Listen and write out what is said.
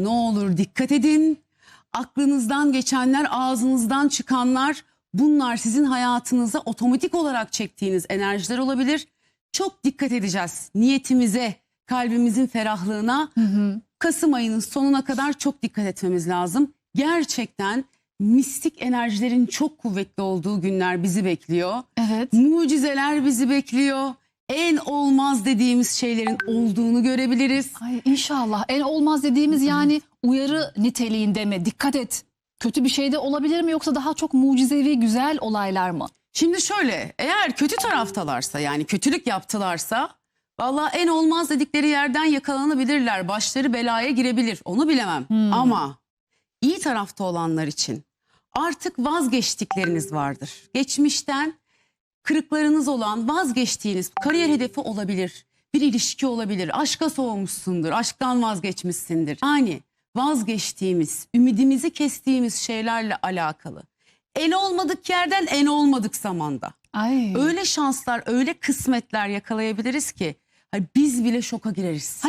Ne olur dikkat edin. Aklınızdan geçenler, ağzınızdan çıkanlar bunlar sizin hayatınıza otomatik olarak çektiğiniz enerjiler olabilir. Çok dikkat edeceğiz niyetimize, kalbimizin ferahlığına. Kasım ayının sonuna kadar çok dikkat etmemiz lazım. Gerçekten mistik enerjilerin çok kuvvetli olduğu günler bizi bekliyor. Evet. Mucizeler bizi bekliyor. En olmaz dediğimiz şeylerin olduğunu görebiliriz. Ay inşallah. En olmaz dediğimiz yani uyarı niteliğinde mi? Dikkat et. Kötü bir şey de olabilir mi yoksa daha çok mucizevi güzel olaylar mı? Şimdi şöyle eğer kötü taraftalarsa yani kötülük yaptılarsa valla en olmaz dedikleri yerden yakalanabilirler. Başları belaya girebilir onu bilemem. Ama iyi tarafta olanlar için artık vazgeçtikleriniz vardır. Geçmişten kırıklarınız olan vazgeçtiğiniz kariyer hedefi olabilir. Bir ilişki olabilir. Aşka soğumuşsundur. Aşktan vazgeçmişsindir. Yani vazgeçtiğimiz, ümidimizi kestiğimiz şeylerle alakalı. En olmadık yerden en olmadık zamanda. Ay. Öyle şanslar, öyle kısmetler yakalayabiliriz ki hani biz bile şoka gireriz.